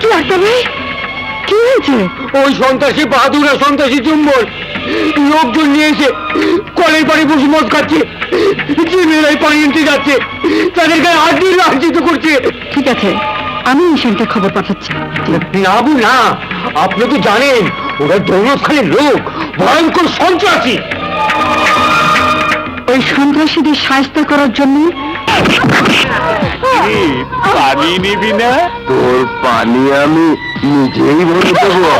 কি কি হয়েছে? ওই সন্ত্রাসী বাহাদুর আর সন্ত্রাসী চুম্বর লোকজন কলের পানি বসে মদ খাচ্ছে যে মেয়েরাই পানি যাচ্ছে তাদের গায়ে হাত দিয়ে লাঞ্ছিত করছে। ঠিক আছে আমি মিশনকে খবর পাঠাচ্ছি। নাবু না আপনি তো জানেন ওরা দৌলত লোক ভয়ঙ্কর সন্ত্রাসী। ওই সন্ত্রাসীদের সাহায্য করার জন্য পানি নিবি না? তোর পানি আমি নিজেই ভরে দেবো।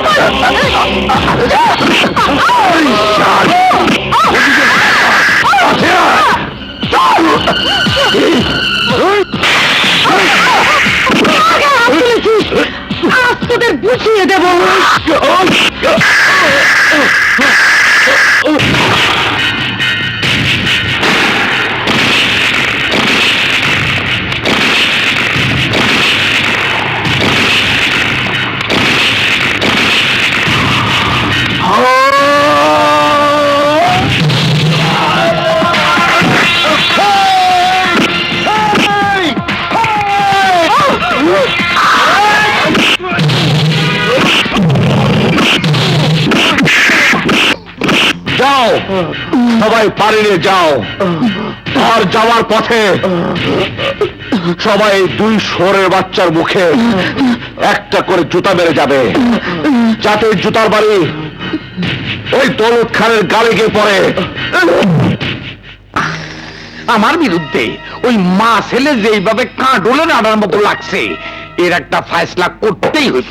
সবাই পালিয়ে যাও। আর যাওয়ার পথে সবাই দুই শোরের বাচ্চার মুখে একটা করে জুতা মেরে যাবে। যাতে জুতার বাড়ি ওই দৌলত খানের গালে গিয়ে পড়ে। আমার বিরুদ্ধে ওই মা ছেলে যেইভাবে কাঁডলে নাড়ার মতো লাগছে, এর একটা ফয়সলা করতেই হইব।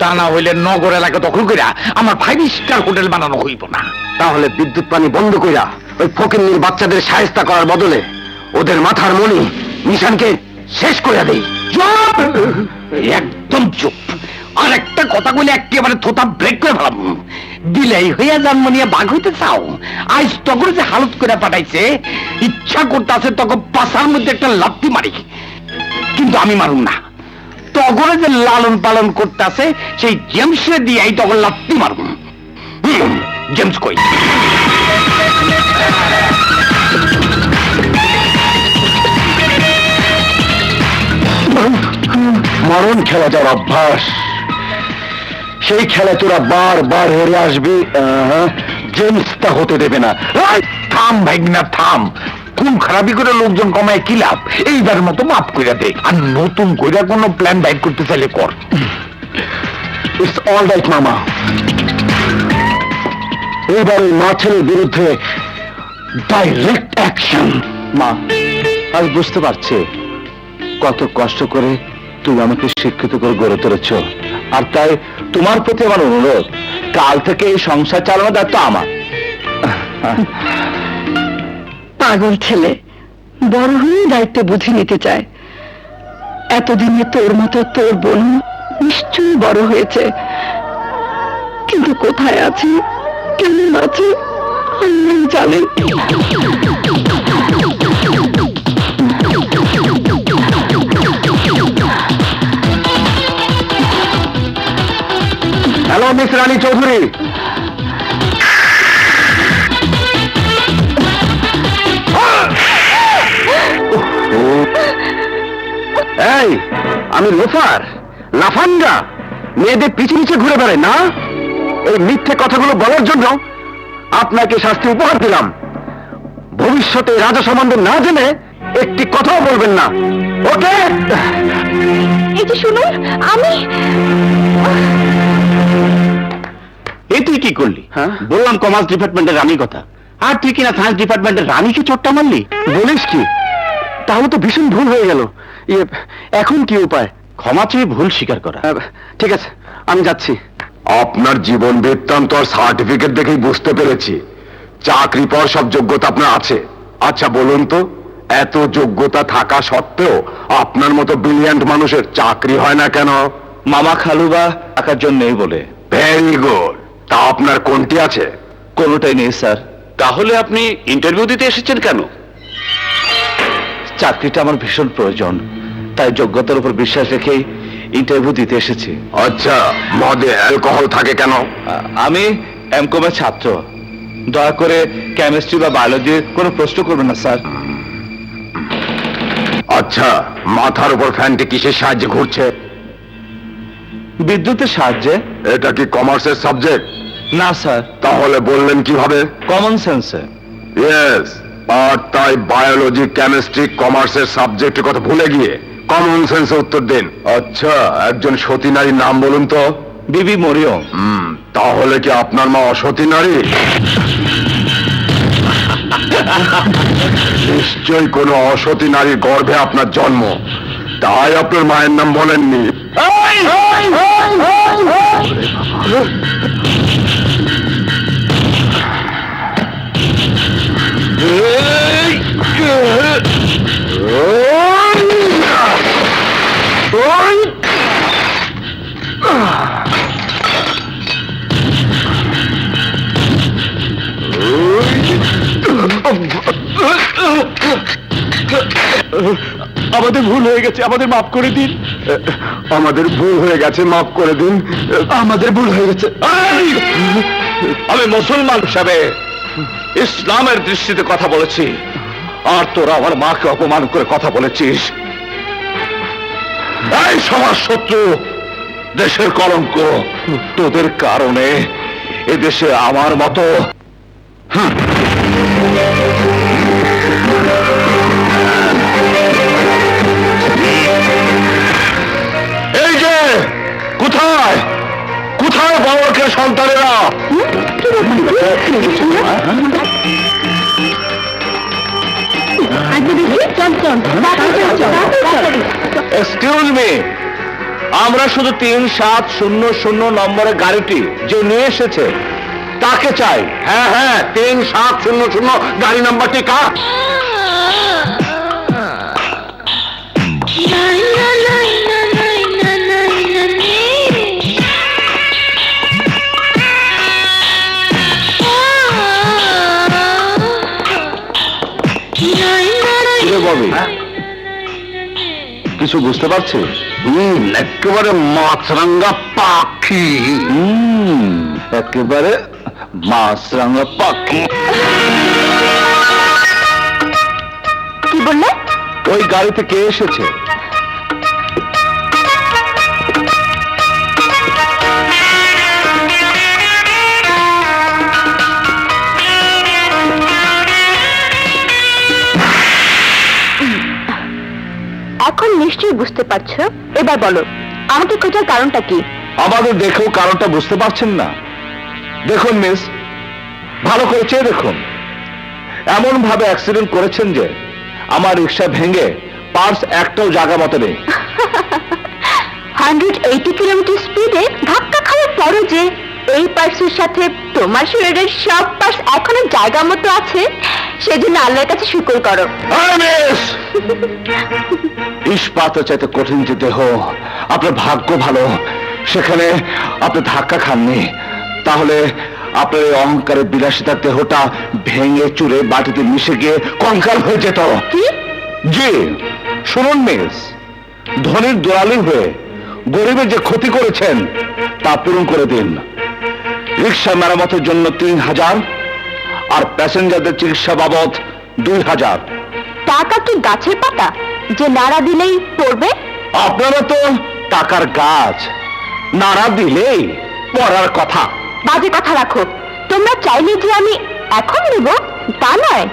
তা না হইলে নগর এলাকা দখল কইরা আমার ফাইভ স্টার হোটেল বানানো হইব না। তাহলে বিদ্যুৎ পানি বন্ধ কইরা ওই ফকিন্নির বাচ্চাদের সাহেস্তা করার বদলে ওদের মাথার মনি নিশানকে শেষ করে দেই। চুপ! একদম চুপ। আর একটা কথা বলে একেবারে থোতা ব্রেক করে ফেলাম। বিলাই হইয়া জন্ম নিয়ে বাঘ হইতে চাও? আজ তখন যে হালত করে পাঠাইছে, ইচ্ছা করতেছে তখন পাশার মধ্যে একটা লাপ্তি মারি। কিন্তু আমি মারুম না। তগরে যে লালন পালন করতেছে, সেই জেমসে দিয়াই তখন লাপ্তি মারুম। জেমস কই খেলা যাওয়ার অভ্যাস। সেই খেলা তোরা বারবার হেরে আসবি। জেমস তা হতে দেবে না। থাম ভাইগনা, থাম। খুন খারাপি করে লোকজন কমায় কি লাভ? এইবার মতো মাফ করে দে। আর নতুন করে কোনো প্ল্যান বাইক করতে চাইলে কর। ইটস অল রাইট মামা। এবার ওই মা ছেলের বিরুদ্ধে ডাইরেক্ট অ্যাকশন মা, আজ বুঝতে পারছি কত কষ্ট করে তুমি আমাকে শিক্ষিত করে গড়ে তুলেছ। আর তাই তোমার প্রতি আমার অনুরোধ, কাল থেকে এই সংসার চালানোর দায়িত্ব আমার। পাগল ছেলে, বড় হয়ে দায়িত্ব বুঝে নিতে চায়। এতদিনে তোর মতো তোর বোন নিশ্চয়ই বড় হয়েছে। কিন্তু কোথায় আছে? কেমন আছে? আল্লাহ জানেন হ্যালো মিস রানী চৌধুরী এই আমি লোফার লাফাঙ্গা। মেয়েদের পিছু পিছে ঘুরে বেড়াই না? এই মিথ্যে কথাগুলো বলার জন্য আপনাকে শাস্তি উপহার দিলাম। ভবিষ্যতে রাজা সম্বন্ধে না জেনে একটি কথাও বলবেন না। ওকে? এই যে শুনুন আমি এই তুই কি করলি? হ্যাঁ? বললাম কমার্স ডিপার্টমেন্টের রানীর কথা। আর তুই কিনা সায়েন্স ডিপার্টমেন্টের রানীকে চোটটা মারলি? বলিস কি? তাহলে তো ভীষণ ভুল হয়ে গেল। ইয়ে এখন কি উপায়? ক্ষমা চেয়ে ভুল স্বীকার করা। আহ, ঠিক আছে আমি যাচ্ছি। আপনার জীবন বৃত্তান্ত আর সার্টিফিকেট দেখেই বুঝতে পেরেছি। চাকরি পাওয়ার সব যোগ্যতা আপনার আছে। আচ্ছা বলুন তো এত যোগ্যতা থাকা সত্ত্বেও আপনার মতো ব্রিলিয়ান্ট মানুষের চাকরি হয় না কেন? মামা খালুবা টাকার জন্যই বলে। ভেরি গুড তা আপনার কোনটি আছে? কোনোটাই নেই স্যার। তাহলে আপনি ইন্টারভিউ দিতে এসেছেন কেন? চাকরিটা আমার ভীষণ প্রয়োজন। তাই যোগ্যতার উপর বিশ্বাস রেখেই ইন্টারভিউ দিতে এসেছি। আচ্ছা মদে অ্যালকোহল থাকে কেন? আমি এমকমের ছাত্র। দয়া করে কেমিস্ট্রি বা বায়োলজির কোনো প্রশ্ন করবেন না স্যার। আচ্ছা মাথার উপর ফ্যানটি কিসের সাহায্যে ঘুরছে? বিদ্যুতের সাহায্যে? এটা কি কমার্সের সাবজেক্ট না স্যার। তাহলে বললেন কীভাবে? কমন সেন্সে ইয়েস আর তাই বায়োলজি কেমিস্ট্রি কমার্সের সাবজেক্টের কথা ভুলে গিয়ে। কমন সেন্সে উত্তর দিন। আচ্ছা একজন সতী নারীর নাম বলুন তো। বিবি মরিয়ম। হুম তাহলে কি আপনার মা অসতী নারী? নিশ্চয় কোনো অসতী নারীর গর্ভে আপনার জন্ম। তাই আপনার মায়ের নাম বলেননি। আমাদের ভুল হয়ে গেছে আমাদের মাফ করে দিন। আমাদের ভুল হয়ে গেছে মাফ করে দিন। আমাদের ভুল হয়ে গেছে। আমি মুসলমান হিসাবে ইসলামের দৃষ্টিতে কথা বলেছি। আর তোরা আমার মাকে অপমান করে কথা বলেছিস। এই সমাজ শত্রু দেশের কলঙ্ক তোদের কারণে এদেশে আমার মতো এই আমরা শুধু তিন সাত শূন্য শূন্য নম্বরের গাড়িটি যে নিয়ে এসেছে, তাকে চাই। হ্যাঁ হ্যাঁ তিন সাত শূন্য শূন্য গাড়ি নাম্বারটি কার? কিছু বুঝতে পারছে? হুম একেবারে মাছরাঙ্গা পাখি। হুম একেবারে মাছরাঙ্গা পাখি। কি বললে? ওই গাড়িতে কে এসেছে? নিশ্চয়ই বুঝতে পারছ? এবার বলো আমাকে খোঁজার কারণটা কি? আমাদের দেখেও কারণটা বুঝতে পারছেন না। দেখুন মিস ভালো করে চেয়ে দেখুন। এমন ভাবে অ্যাক্সিডেন্ট করেছেন যে আমার রিক্সা ভেঙে পার্স একটাও জায়গা মতো নেই। হান্ড্রেড এইটি কিলোমিটার স্পিডে ধাক্কা খাওয়ার পরও যে এই পার্সের সাথে তোমার শরীরের সব পার্স এখনও জায়গা মতো আছে সেজন্য আল্লাহর কাছে শুকর করো। মিস চাইতে কঠিন যে দেহ আপনার ভাগ্য ভালো। সেখানে আপনি ধাক্কা খাননি। তাহলে আপনার এই অহংকারের বিলাসিতার দেহটা ভেঙে চুরে বাটিতে মিশে গিয়ে কঙ্কাল হয়ে যেত। জি শুনুন মিস ধনির দোয়ালি হয়ে গরিবের যে ক্ষতি করেছেন তা পূরণ করে দিন। রিক্সা মেরামতের জন্য তিন হাজার আর প্যাসেঞ্জারদের চিকিৎসা বাবদ দুই হাজার। টাকা কি গাছের পাতা? যে নাড়া দিলেই পড়বে? আপনারা তো টাকার গাছ নাড়া দিলেই পড়ার কথা। বাজে কথা রাখো। তোমরা চাইলে যে আমি এখন দেব তা নয়।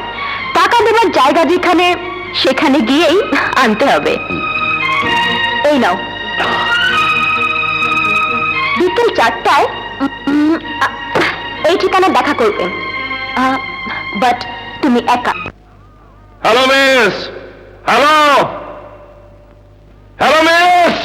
টাকা দেবার জায়গা যেখানে সেখানে গিয়েই আনতে হবে। এই নাও। বিকেল চারটায় এই ঠিকানা দেখা করবেন বাট তুমি একা। Hello miss hello hello miss